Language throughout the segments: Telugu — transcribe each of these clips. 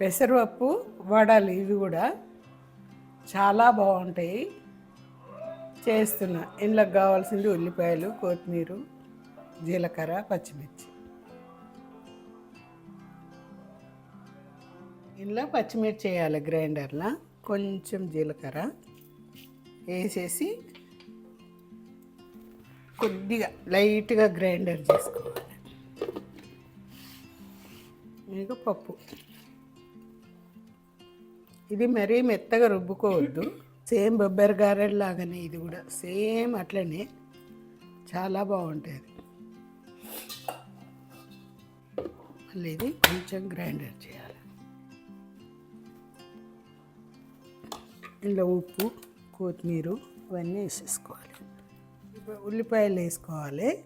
పెసరపప్పు వడలు ఇవి కూడా చాలా బాగుంటాయి. చేస్తున్నా. ఇంట్లోకి కావాల్సింది ఉల్లిపాయలు కొత్తిమీర జీలకర్ర పచ్చిమిర్చి. ఇంట్లో పచ్చిమిర్చి వేయాలి గ్రైండర్లో. కొంచెం జీలకర్ర వేసేసి కొద్దిగా లైట్గా గ్రైండర్ చేసుకోవాలి. ఇంకా పప్పు. ఇది మరీ మెత్తగా రుబ్బుకోవద్దు. సేమ్ బొబ్బరి గారెడ్ లాగానే ఇది కూడా. సేమ్ అట్లనే చాలా బాగుంటుంది మళ్ళీ ఇది కొంచెం గ్రైండర్ చేయాలి. ఇందులో ఉప్పు కొత్తిమీర ఇవన్నీ వేసేసుకోవాలి. ఉల్లిపాయలు వేసుకోవాలి.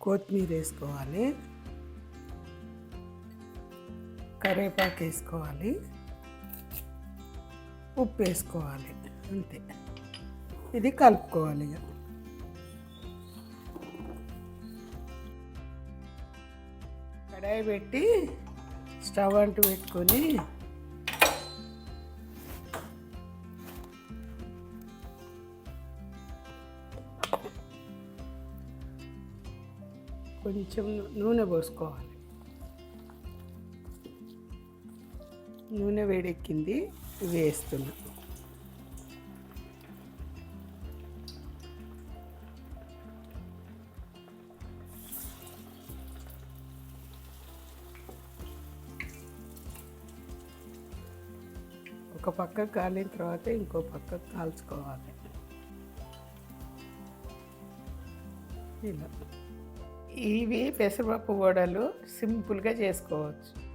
కొత్తిమీర వేసుకోవాలి. కరివేపాకు వేసుకోవాలి. ఉప్పు వేసుకోవాలి అంతే. ఇది కలుపుకోవాలి ఇక. కడాయి పెట్టి స్టవ్ అంటూ పెట్టుకొని కొంచెం నూనె పోసుకోవాలి. నూనె వేడెక్కింది వేస్తున్నా. ఒక పక్క కాలిన తర్వాత ఇంకో పక్క కాల్చుకోవాలి. ఇలా. ఇవి పెసరపప్పు వడలు సింపుల్గా చేసుకోవచ్చు.